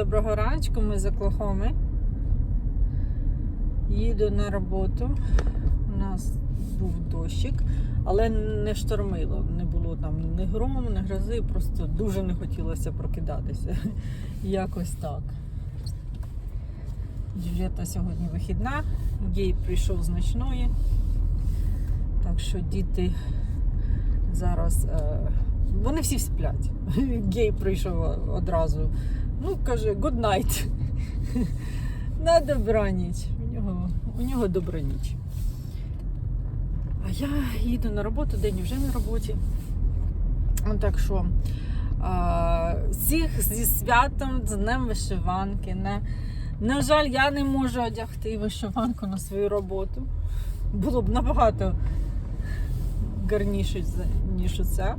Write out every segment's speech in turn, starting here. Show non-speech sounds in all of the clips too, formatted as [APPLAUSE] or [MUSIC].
Доброго раночку, ми з Оклахоми. Їду на роботу. У нас був дощик, але не штормило. Не було там ні грому, ні грози, просто дуже не хотілося прокидатися. [LAUGHS] Якось так. Джульєта сьогодні вихідна, Гей прийшов з ночної. Так що діти зараз. Е, вони всі сплять. [LAUGHS] Гей прийшов одразу. Ну, каже, good night. [LAUGHS] На добраніч. У нього, у нього добра ніч. А я їду на роботу, день вже на роботі. Ну, Так що а, всіх зі святом, з днем вишиванки. На, на жаль, я не можу одягти вишиванку на свою роботу. Було б набагато гарніше, ніж оце.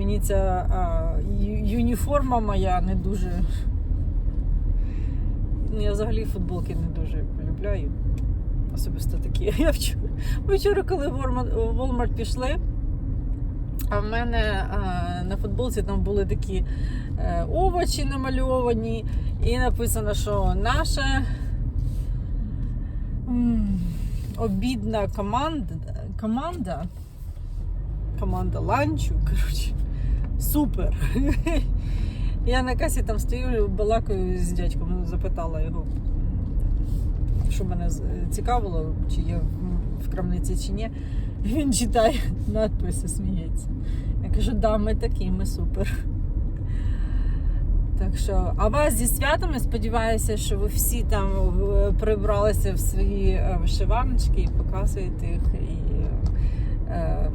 Мені ця а, юніформа моя не дуже. Ну, я взагалі футболки не дуже полюбляю. Особисто такі. [LAUGHS] Я вчора, вчора, коли в Walmart пішли, а в мене а, на футболці там були такі е, овочі намальовані, і написано, що наша м, обідна команда, команда, команда ланчу, [LAUGHS] коротше, супер. [LAUGHS] Я на касі там стою, балакаю з дядьком, ну, запитала його, що мене цікавило, чи є в- крамниці чи ні. [LAUGHS] Він читає надписи, сміється. Я кажу, да, ми такі, ми супер. Так що, а вас зі святами сподіваюся, що ви всі там е, прибралися в свої е, вишиваночки і показуєте їх. І, е,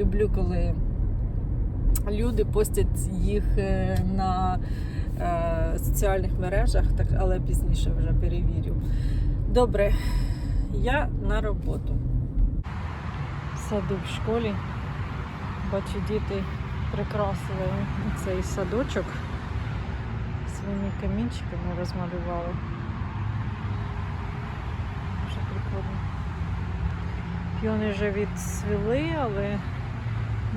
люблю, коли люди постять їх е, на е, соціальних мережах, так, але пізніше вже перевірю. Добре, я на роботу. Саду в школі. Бачу, діти прикрасили цей садочок своїми камінчиками розмалювали. Дуже прикольно. Піони вже відцвіли, але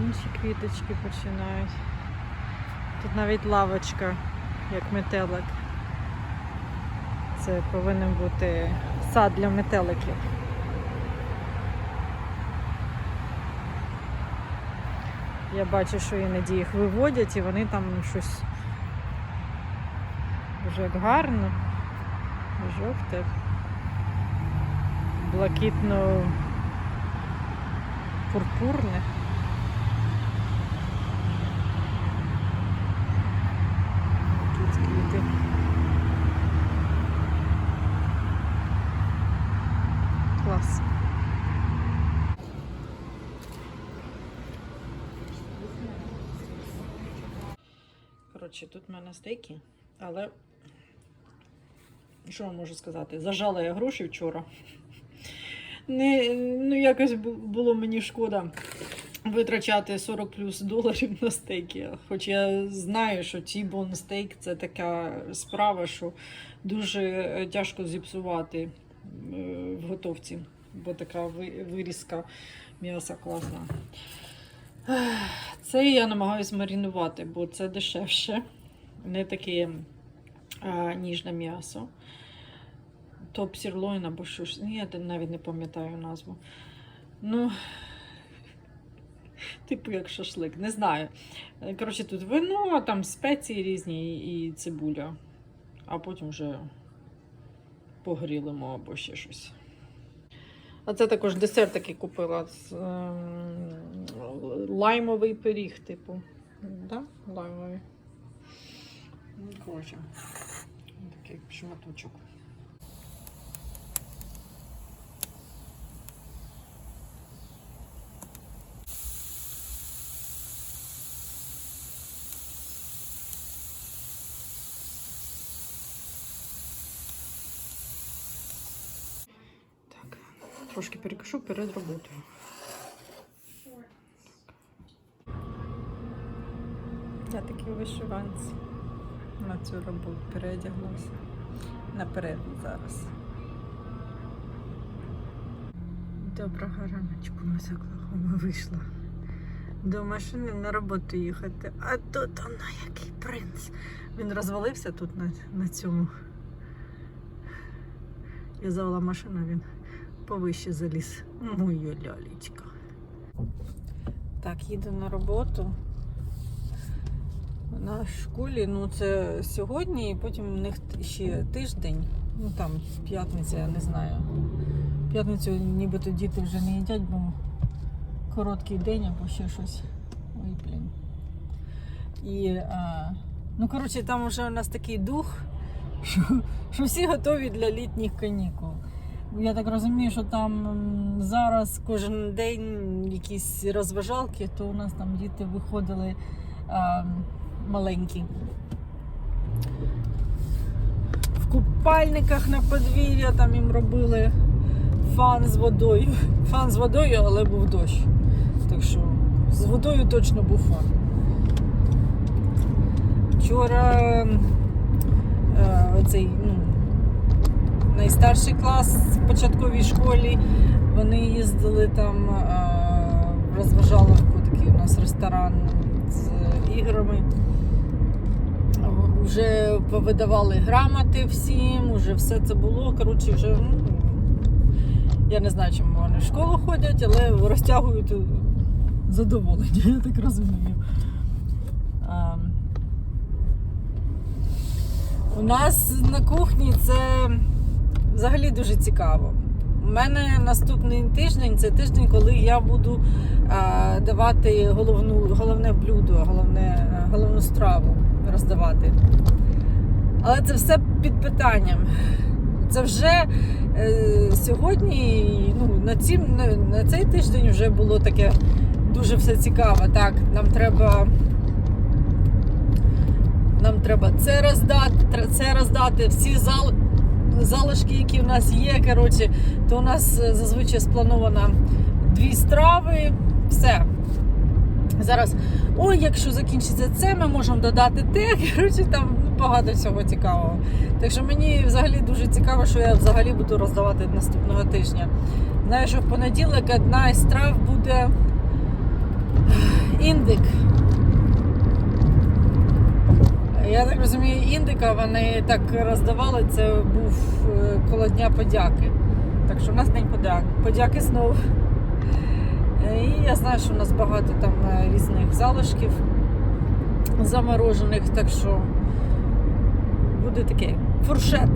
інші квіточки починають. Тут навіть лавочка, як метелик. Це повинен бути сад для метеликів. Я бачу, що іноді їх виводять і вони там щось дуже як гарно, жовте, блакитно пурпурне. Тут квіти. Клас. Коротше, тут в мене стейки, але що я можу сказати? Зажала я гроші вчора. Не, ну, якось було мені шкода витрачати 40 плюс доларів на стейки. Хоч я знаю, що T-bone стейк це така справа, що дуже тяжко зіпсувати е, в готовці, бо така вирізка м'яса класна. Це я намагаюся маринувати, бо це дешевше, не таке а, ніжне м'ясо. Топ сірлойн або що ж. Ні, Я навіть не пам'ятаю назву. Ну, типу як шашлик, не знаю. Коротше, тут вино, там спеції різні і цибуля. А потім вже погрілимо або ще щось. А це також десерт такий купила. з, ем, лаймовий пиріг, типу. Да? Лаймовий. Ну, Коротше, такий шматочок. Трошки перекушу перед роботою. Я такі вишиванці на цю роботу переодяглася. Наперед зараз. Доброго раночку, ми з вийшла до машини на роботу їхати. А тут вона який принц. Він розвалився тут на, на цьому. Я завела машину, він повище заліз. Моя лялечка. Так, їду на роботу. На школі, ну це сьогодні, і потім у них ще тиждень. Ну там п'ятниця, я не знаю. П'ятницю нібито діти вже не їдять, бо короткий день або ще щось. Ой, блін. І, а, ну, коротше, там вже у нас такий дух, що, що всі готові для літніх канікул. Я так розумію, що там зараз кожен день якісь розважалки, то у нас там діти виходили а, маленькі. В купальниках на подвір'я там їм робили фан з водою. Фан з водою, але був дощ. Так що з водою точно був фан. Вчора е, оцей, ну, найстарший клас в початковій школі. Вони їздили там е, в розважаловку, такий у нас ресторан з іграми. Вже повидавали грамоти всім, вже все це було. Коротше, вже ну, я не знаю, чому вони в школу ходять, але розтягують задоволення, я так розумію. А, у нас на кухні це взагалі дуже цікаво. У мене наступний тиждень це тиждень, коли я буду а, давати головну, головне блюдо, головне, головну страву роздавати. Але це все під питанням. Це вже е, сьогодні, ну, на, ці, на, на цей тиждень вже було таке дуже все цікаво. Так, нам треба. Нам треба це роздати, це роздати, всі зал, залишки, які в нас є. Коротше, то у нас е, зазвичай сплановано дві страви, все. Зараз, ой, якщо закінчиться це, ми можемо додати те. [LAUGHS] Коротше, там багато всього цікавого. Так що мені взагалі дуже цікаво, що я взагалі буду роздавати наступного тижня. Знаю, в понеділок одна із страв буде індик. Я так розумію, індика вони так роздавали, це був е, коло Дня подяки. Так що в нас день подяки. Подяки знову. Е, І я знаю, що у нас багато там е, різних залишків заморожених, так що буде такий фуршет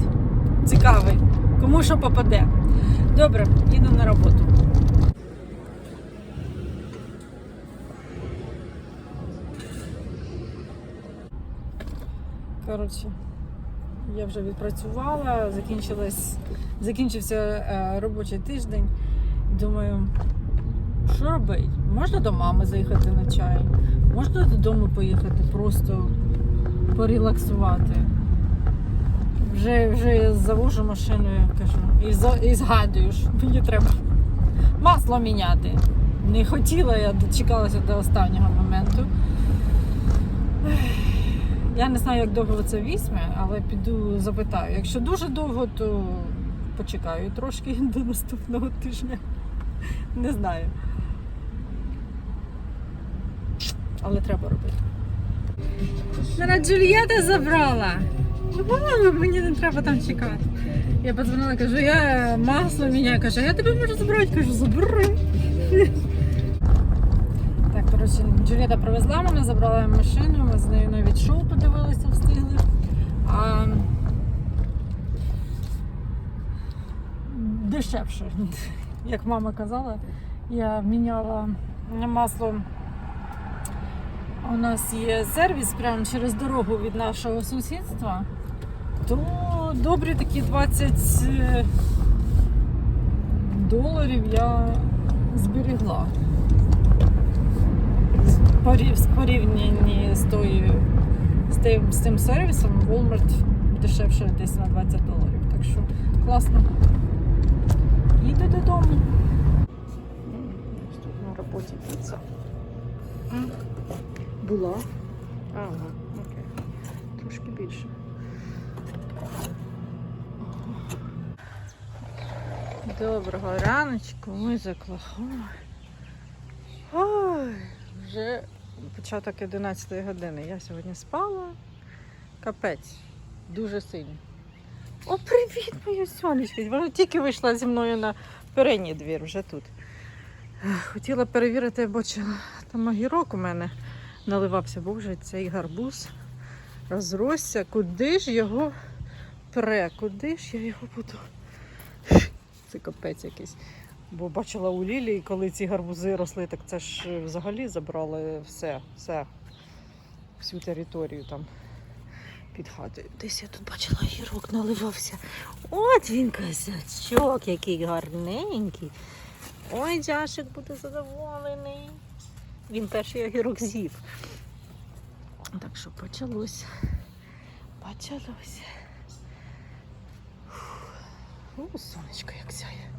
цікавий. Кому що попаде. Добре, їду на роботу. Коротше, я вже відпрацювала, закінчився е, робочий тиждень. Думаю, що робити? Можна до мами заїхати на чай, можна додому поїхати, просто порелаксувати. Вже, вже завожу машину, кажу, і, за, і згадую, що мені треба масло міняти. Не хотіла, я дочекалася до останнього моменту. Я не знаю, як довго це візьме, але піду запитаю. Якщо дуже довго, то почекаю трошки [LAUGHS] до наступного тижня. Не знаю. Але треба робити. Зараз Джульєта забрала. Мені не треба там чекати. Я подзвонила, кажу, я масло міняю. Каже, я тебе можу забрати. Кажу, забери. Так, коротше, Джулієта привезла мене, забрала машину, ми з нею навіть шоу Дешевше, як мама казала, я міняла масло. У нас є сервіс прямо через дорогу від нашого сусідства. То добрі такі 20 е, доларів я зберегла в порівнянні з тою з тим, з тим сервісом Walmart дешевше десь на 20 доларів. Так що класно. Їду додому. Тут на роботі піца. Була. Ага, окей. Трошки більше. Доброго раночку, ми з Ой, Вже початок 11 години. Я сьогодні спала. Капець. Дуже сильно. О, привіт, моє сонечко. Вона тільки вийшла зі мною на передній двір, вже тут. Хотіла перевірити, бачила, там огірок у мене наливався, бо вже цей гарбуз розросся. Куди ж його пре? Куди ж я його буду? Це капець якийсь. Бо бачила у Лілії, коли ці гарбузи росли, так це ж е, взагалі забрали все, все, всю територію там під хатою. Десь я тут бачила гірок наливався. От він козачок, який гарненький. Ой, Джашик буде задоволений. Він перший огірок з'їв. Так що почалось. Почалось. О, сонечко як сяє.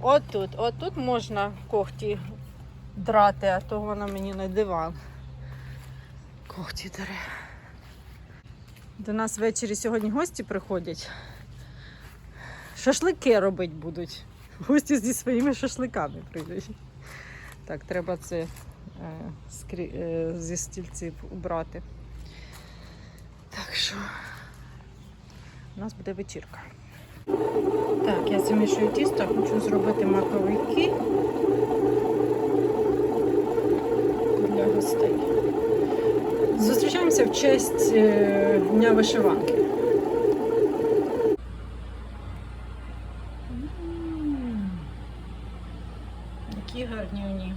От тут, от можна когті драти, а то вона мені на диван. Когті дере. До нас ввечері сьогодні гості приходять. Шашлики робити будуть. Гості зі своїми шашликами прийдуть. Так, треба це е, скрі, е, зі стільців убрати. Так що у нас буде вечірка. Так, я замішую тісто, хочу зробити маковики для гостей. Зустрічаємося в честь е, Дня вишиванки. Які гарні вони.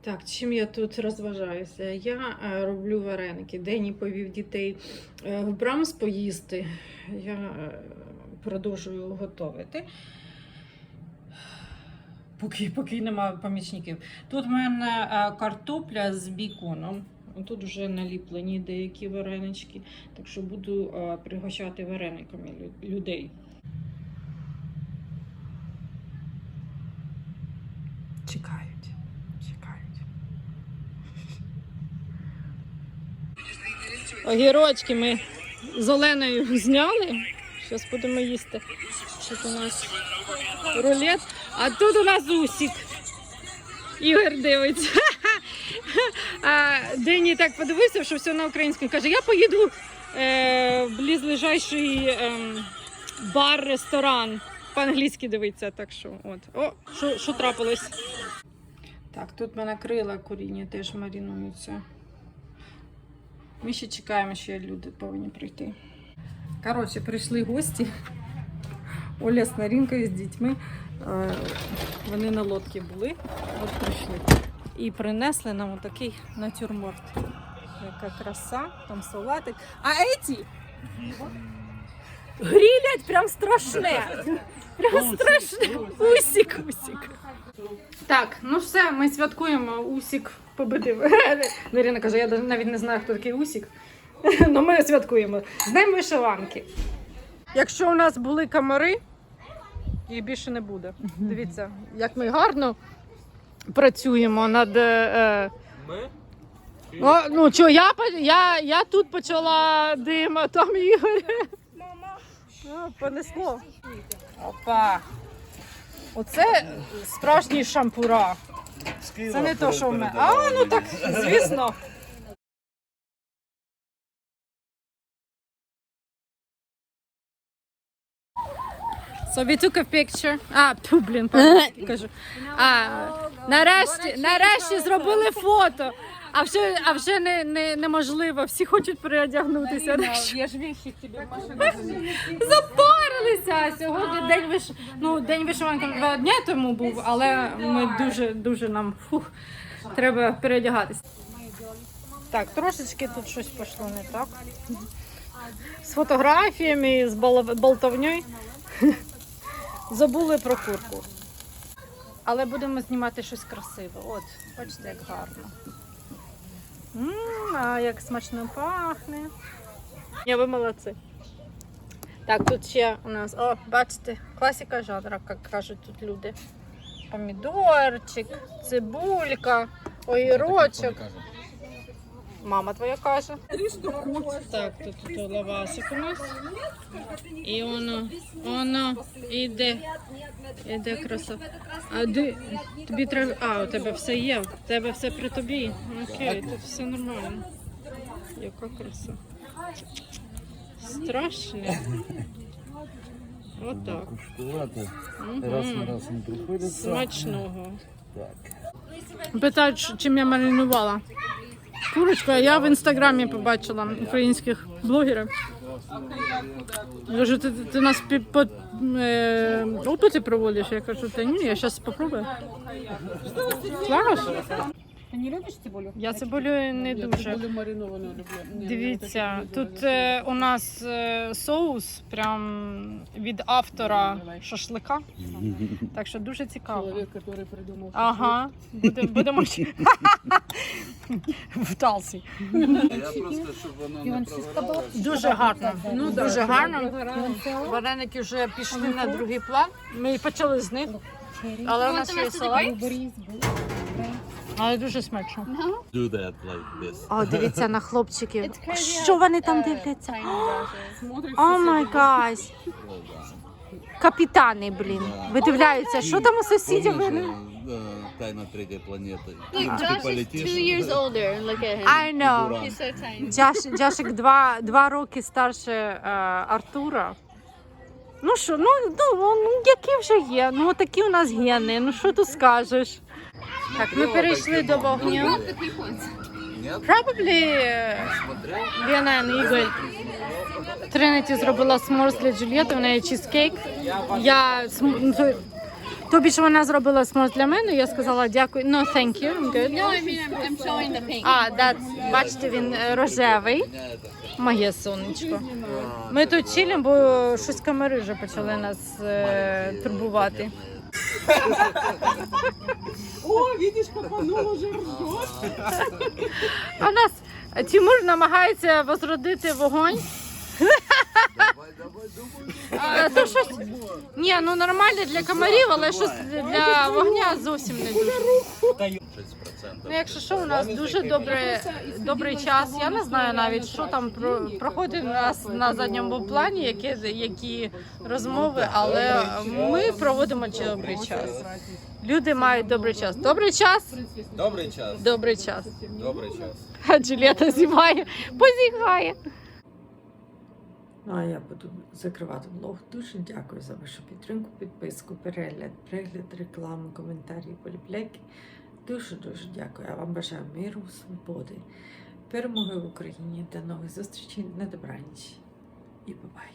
Так, чим я тут розважаюся? Я е, роблю вареники. Дені повів дітей е, в Брамс поїсти. Я продовжую готувати. Поки, поки немає помічників. Тут в мене е, картопля з біконом. Тут вже наліплені деякі варенички, так що буду е, пригощати варениками людей. Чекають, чекають. Огірочки ми з Оленою зняли. Зараз будемо їсти. Тут у нас рулет. А тут у нас усік. Ігор дивиться. [LAUGHS] А Дені так подивився, що все на українському. Каже, я поїду е, в близлежащий е, бар, ресторан. По-англійськи дивиться, так що от. О, що, що трапилось? Так, тут в мене крила куріння теж марінуються. Ми ще чекаємо, ще люди повинні прийти. Коротше, прийшли гості. Оля з Нарінкою з дітьми. Е, Вони на лодці були, от прийшли. І принесли нам отакий натюрморт. Яка краса, там салатик. А еті грілять прям страшне. Прям страшне. Усік, усік. Так, ну все, ми святкуємо. Усік победив. Наріна каже, я навіть не знаю, хто такий Усік. Ну ми святкуємо. З Днем вишиванки. Якщо у нас були комари, їх більше не буде. Дивіться, як ми гарно працюємо над. Е, Ми? о, ну що, я, я, я тут почала дим, а там Ігор. О, понесло. Опа. Оце справжній шампура. Це не то, що в мене. А, ну так, звісно. So we took a picture. А, ту, блін, по-англійськи кажу. А, нарешті, нарешті зробили фото. А вже, а вже не, не, неможливо, всі хочуть переодягнутися. Я ж к тебе Запарилися. Сьогодні день виш... ну, день вишиванки два дні тому був, але ми дуже дуже нам фух, треба переодягатися. Так, трошечки тут щось пішло не так. З фотографіями, з болтовнею. Забули про курку. Але будемо знімати щось красиве. От, бачите, як гарно. М, а як смачно пахне. Я ви молодці. Так, тут ще у нас, о, бачите, класика жанра, як кажуть тут люди. Помідорчик, цибулька, огірочок. Мама твоя каже. Так, тут, тут лавасик у нас. І воно, воно іде. Іде краса. А де, тобі треба. А, у тебе все є. У тебе все при тобі. Окей, тут все нормально. Яка краса. Страшно. Отак. Раз на раз не приходиться. Смачного. Так. Питають, чим я маринувала. Курочку, а я в інстаграмі побачила українських блогерів. Кажу, ти, ти нас пі- по, е, опити проводиш? Я кажу, та ні, я зараз спробую. Слава Ты не любишь цибулю? Я цибулю не Я дуже. цибулю маринованную люблю. Не, Дивіться, ну, вот тут такие е, у нас е, соус прям від автора шашлика. Так що дуже вот цікаво. Человек, который придумал. Ага, буде- будемо в талсі. Я просто, щоб воно не прогорало. Дуже гарно. Ну, да, дуже чтобы гарно. прогорало. Вареники вже пішли на другий план. Ми почали з них, але у нас є салат. Але дуже смачно. Do that like this. О, дивіться на хлопчиків. Що вони там дивляться? О май гайс. Капітани, блін. Видивляються, що там у сусідів? Е, Тайна третьої планети. Look, Josh is two years older. Look at him. I know. He's so tiny. Джаш, Джашик два, два роки старше е, Артура. Ну що, ну, ну, ну які вже є? Ну такі у нас гени. Ну що тут скажеш? Так, ми перейшли до вогню. Probably е, Смотрел? Лена and Ігор. Тринеті зробила сморс для Джульєти, в неї чізкейк. Я ну, то- тобі ж вона зробила сморс для мене. Я сказала дякую. No, thank you. I'm good. No, I mean I'm, I'm showing the pink. А, да, бачите, він е, рожевий. Моє сонечко. Ми тут чилимо, бо щось камери вже почали нас е, турбувати. О, видиш, как вже уже ржет. А в нас Тимур намагається возродити вогонь. Давай, давай, думай. А, то щось... Ні, ну нормально для комарів, але щось для вогня зовсім не дуже. 6%. Ну, якщо що, у нас дуже добре, добрий час. Я не знаю навіть, що там про, проходить у нас на задньому плані, які, які розмови, але ми проводимо добрий час. Люди мають добрий час. Добрий час, Добрий час. добрий час. Добрий час. А Джулієта зіває, позіхає. Ну а я буду закривати влог. Дуже дякую за вашу підтримку, підписку, перегляд, перегляд, рекламу, коментарі, поліпляки. Дуже дуже дякую. Я вам бажаю миру, свободи, перемоги в Україні. До нових зустрічей на добраніч і бабай.